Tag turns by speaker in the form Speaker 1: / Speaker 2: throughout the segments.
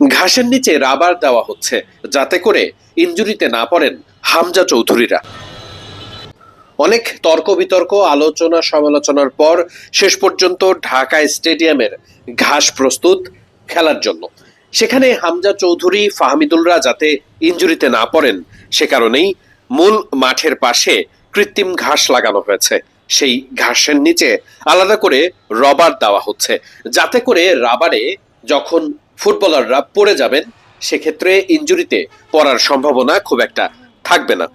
Speaker 1: ঘাসের নিচে রাবার দেওয়া হচ্ছে, যাতে করে ইঞ্জুরিতে না পড়েন হামজা চৌধুরীরা। অনেক তর্ক বিতর্ক আলোচনা, সমালোচনার পর শেষ পর্যন্ত ঢাকা স্টেডিয়ামের ঘাস প্রস্তুত খেলার জন্য। সেখানে হামজা চৌধুরী ফাহমিদুলরা যাতে ইঞ্জুরিতে না পড়েন, সে কারণেই মূল মাঠের পাশে কৃত্রিম ঘাস লাগানো হয়েছে। সেই ঘাসের নিচে আলাদা করে রবার দেওয়া হচ্ছে, যাতে করে রাবারে যখন ফুটবলাররা পড়ে যাবেন, সেক্ষেত্রে ইঞ্জুরিতে পড়ার সম্ভাবনা খুব একটা থাকবে না।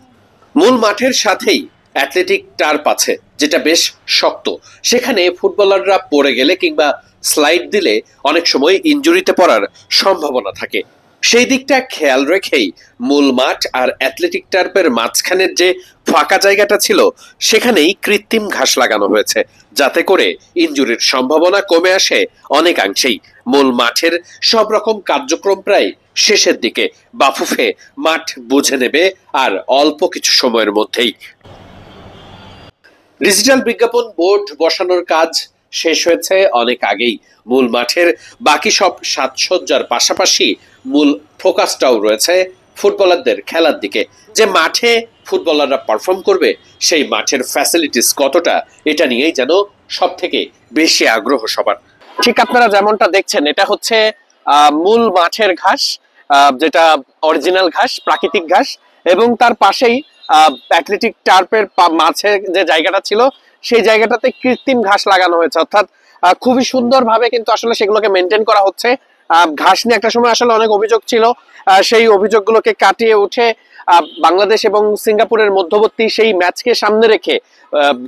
Speaker 1: মূল মাঠের সাথেই অ্যাথলেটিক টার্প আছে, যেটা বেশ শক্ত। সেখানে ফুটবলাররা পড়ে গেলে কিংবা স্লাইড দিলে অনেক সময় ইঞ্জুরিতে পড়ার সম্ভাবনা থাকে। সেই দিকটা খেয়াল রেখেই মূল মাঠ আর অ্যাথলেটিক টার্পের মাঝখানের যে ফাঁকা জায়গাটা ছিল, সেখানেই কৃত্রিম ঘাস লাগানো হয়েছে। যাতে করে ইঞ্জুরির সম্ভাবনা কমে আসে অনেকাংশেই। মূল মাঠের সব রকম কার্যক্রম প্রায় শেষের দিকে। বাফুফে মাঠ বুঝে নেবে আর অল্প কিছু সময়ের মধ্যেই। ডিজিটাল বিজ্ঞাপন বোর্ড বসানোর কাজ শেষ হয়েছে অনেক আগেই। মূল মাঠের বাকি সব সাজসজ্জার পাশাপাশি মূল ফোকাসটাও রয়েছে ফুটবলারদের খেলার দিকে। যে মাঠে ফুটবলাররা পারফর্ম করবে, সেই মাঠের ফ্যাসিলিটিস কতটা, এটা নিয়েই যেন সব থেকে বেশি আগ্রহ সবার। ঠিক আপনারা যেমনটা দেখছেন, এটা হচ্ছে মূল মাঠের ঘাস যেটা অরিজিনাল ঘাস, প্রাকৃতিক ঘাস। এবং তার পাশেই অ্যাথলেটিক টার্পের মাঝে যে জায়গাটা ছিল, সেই জায়গাটাতে কৃত্রিম ঘাস লাগানো হয়েছে। অর্থাৎ খুবই সুন্দরভাবে কিন্তু আসলে সেগুলোকে মেনটেন করা হচ্ছে। ঘাস নিয়ে একটা সময় আসলে অনেক অভিযোগ ছিল। সেই অভিযোগগুলোকে কাটিয়ে উঠে বাংলাদেশ এবং সিঙ্গাপুরের মধ্যবর্তী সেই ম্যাচকে সামনে রেখে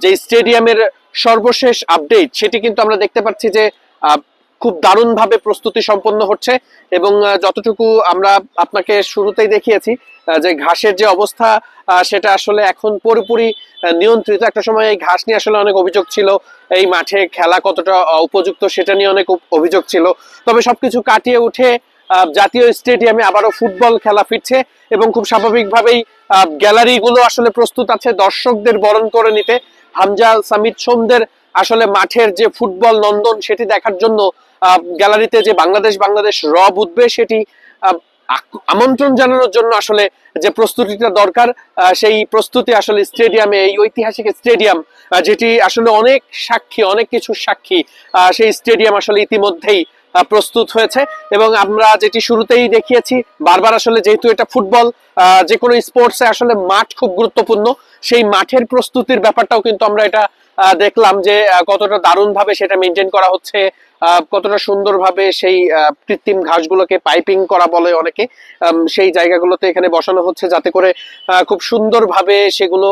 Speaker 1: যে স্টেডিয়ামের সর্বশেষ আপডেট সেটি কিন্তু আমরা দেখতে পাচ্ছি যে খুব দারুণভাবে প্রস্তুতি সম্পন্ন হচ্ছে এবং যতটুকু আমরা আপনাকে শুরুতেই দেখিয়েছি যে ঘাসের যে অবস্থা সেটা আসলে এখন পুরোপুরি নিয়ন্ত্রিত। একটা সময় এই ঘাস নিয়ে আসলে অনেক অভিযোগ ছিল, এই মাঠে খেলা কতটা উপযুক্ত সেটা নিয়ে অনেক অভিযোগ ছিল। তবে সবকিছু কাটিয়ে উঠে জাতীয় স্টেডিয়ামে আবারও ফুটবল খেলা ফিরছে এবং খুব স্বাভাবিকভাবেই গ্যালারি গুলো আসলে প্রস্তুত আছে দর্শকদের বরণ করে নিতে। হামজা সামিদ সোমদের আসলে মাঠের যে ফুটবল নন্দন, সেটি দেখার জন্য গ্যালারিতে যে বাংলাদেশ বাংলাদেশ রব উঠবে সেটি আমন্ত্রণ জানানোর জন্য আসলে যে প্রস্তুতিটা দরকার সেই প্রস্তুতি আসলে স্টেডিয়ামে, এই ঐতিহাসিক স্টেডিয়াম যেটি আসলে অনেক সাক্ষী, অনেক কিছু সাক্ষী সেই স্টেডিয়াম আসলে ইতিমধ্যেই প্রস্তুত হয়েছে এবং আমরা যেটি শুরুতেই দেখিয়েছি, বারবার আসলে যেহেতু এটা ফুটবল যে কোনো স্পোর্টসে আসলে মাঠ খুব গুরুত্বপূর্ণ, সেই মাঠের প্রস্তুতির ব্যাপারটাও কিন্তু আমরা এটা দেখলাম যে কতটা দারুণভাবে সেটা মেনটেন করা হচ্ছে কতটা সুন্দরভাবে সেই কৃত্রিম ঘাসগুলোকে পাইপিং করা বলে অনেকে। সেই জায়গাগুলোতে এখানে বসানো হচ্ছে যাতে করে খুব সুন্দরভাবে সেগুলো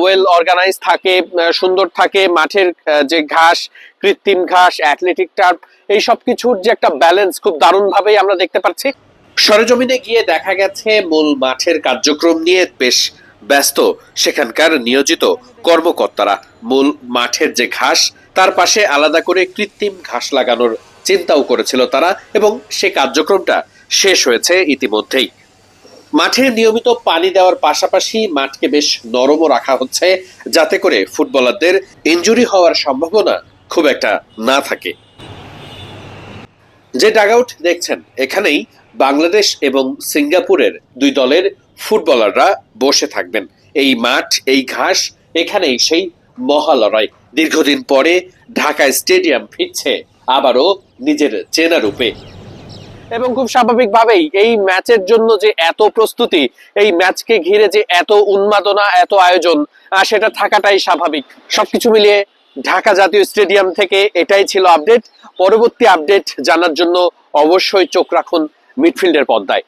Speaker 1: ওয়েল অর্গানাইজ থাকে সুন্দর থাকে, মাঠের যে ঘাস, কৃত্রিম ঘাস অ্যাথলেটিক টার্প এই সব কিছুর যে একটা ব্যালেন্স খুব দারুণভাবেই আমরা দেখতে পাচ্ছি। সরেজমিনে গিয়ে দেখা গেছে মূল মাঠের কার্যক্রম নিয়ে বেশ ব্যস্ত সেখানকার নিয়োজিত কর্মকর্তারা। মূল মাঠের যে ঘাস, তার পাশে আলাদা করে কৃত্রিম ঘাস লাগানোর চিন্তাও করেছিল তারা এবং সে কার্যক্রমটা শেষ হয়েছে ইতিমধ্যেই। মাঠে নিয়মিত পানি দেওয়ার পাশাপাশি মাঠকে বেশ নরমও রাখা হচ্ছে, যাতে করে ফুটবলারদের ইনজুরি হওয়ার সম্ভাবনা খুব একটা না থাকে। যে ডাগআউট দেখছেন, এখানেই বাংলাদেশ এবং সিঙ্গাপুরের দুই দলের ফুটবলাররা বসে থাকবেন। এই মাঠ, এই ঘাস, এখানেই সেই মহালড়াই দীর্ঘদিন পরে ঢাকা স্টেডিয়াম ফিরছে, আবারও নিজের চেনা রূপে। এবং খুব স্বাভাবিকভাবেই এই ম্যাচের জন্য যে এত প্রস্তুতি, এই ম্যাচকে ঘিরে যে এত উন্মাদনা, এত আয়োজন সেটা থাকাটাই স্বাভাবিক। সবকিছু মিলিয়ে ঢাকা জাতীয় স্টেডিয়াম থেকে এটাই ছিল আপডেট। পরবর্তী আপডেট জানার জন্য অবশ্যই চোখ রাখুন মিডফিল্ডের পর্দায়।